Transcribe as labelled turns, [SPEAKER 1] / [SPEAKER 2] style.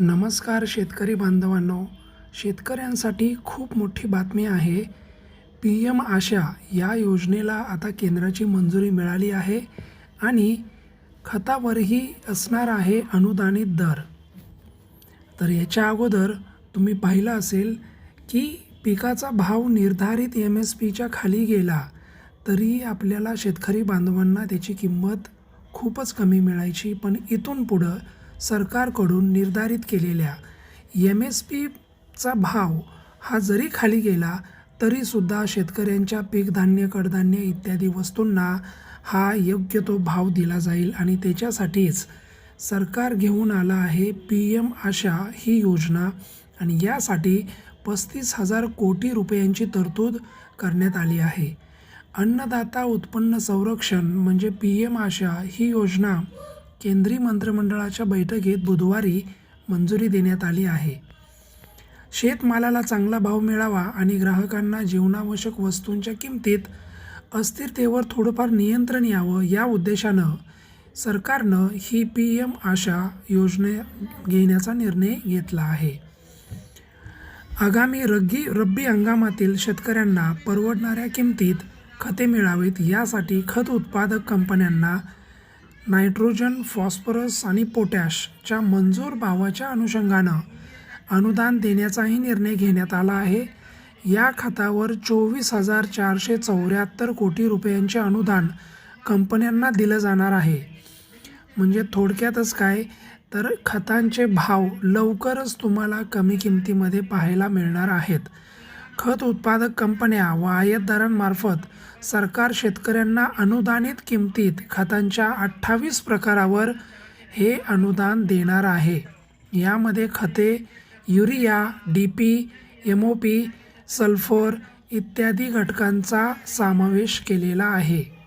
[SPEAKER 1] नमस्कार शेतकरी बांधवांनो. शेतकऱ्यांसाठी खूप मोठी बातमी आहे. पी एम आशा या योजनेला आता केंद्राची मंजुरी मिळाली आहे आणि खतावरही असणार आहे अनुदानित दर. तर याच्या अगोदर तुम्ही पाहिलं असेल की पिकाचा भाव निर्धारित एम एस पीच्या खाली गेला तरी आपल्याला शेतकरी बांधवांना त्याची किंमत खूपच कमी मिळायची. पण इथून पुढं सरकारकडून निर्धारित केलेल्या एम एस पीचा भाव हा जरी खाली गेला तरीसुद्धा शेतकऱ्यांच्या पीक धान्य कडधान्य इत्यादी वस्तूंना हा योग्य तो भाव दिला जाईल आणि त्याच्यासाठीच सरकार घेऊन आला आहे पी एम आशा ही योजना आणि यासाठी पस्तीस हजार कोटी रुपयांची तरतूद करण्यात आली आहे. अन्नदाता उत्पन्न संरक्षण म्हणजे पी एम आशा ही योजना केंद्रीय मंत्रिमंडळाच्या बैठकीत बुधवारी मंजुरी देण्यात आली आहे. शेतमालाला चांगला भाव मिळावा आणि ग्राहकांना जीवनावश्यक वस्तूंच्या किमतीत अस्थिरतेवर थोडंफार नियंत्रण यावं या उद्देशानं सरकारनं ही पी एम आशा योजने घेण्याचा निर्णय घेतला आहे. आगामी रग्गी रब्बी हंगामातील शेतकऱ्यांना परवडणाऱ्या किमतीत खते मिळावीत यासाठी खत उत्पादक कंपन्यांना नायट्रोजन फॉस्फरस आणि पोटॅशच्या मंजूर भावाच्या अनुषंगानं अनुदान देण्याचाही निर्णय घेण्यात आला आहे. या खतावर चोवीस हजार चारशे चौऱ्याहत्तर कोटी रुपयांचे अनुदान कंपन्यांना दिलं जाणार आहे. म्हणजे थोडक्यातच काय? तर खतांचे भाव लवकरच तुम्हाला कमी किमतीमध्ये पाहायला मिळणार आहेत. खत उत्पादक कंपन्या व आयातदारांमार्फत सरकार शेतकऱ्यांना अनुदानित किमतीत खतांच्या अठ्ठावीस प्रकारावर हे अनुदान देणार आहे. यामध्ये खते urea D P M O P sulphur इत्यादी घटकांचा समावेश केलेला आहे.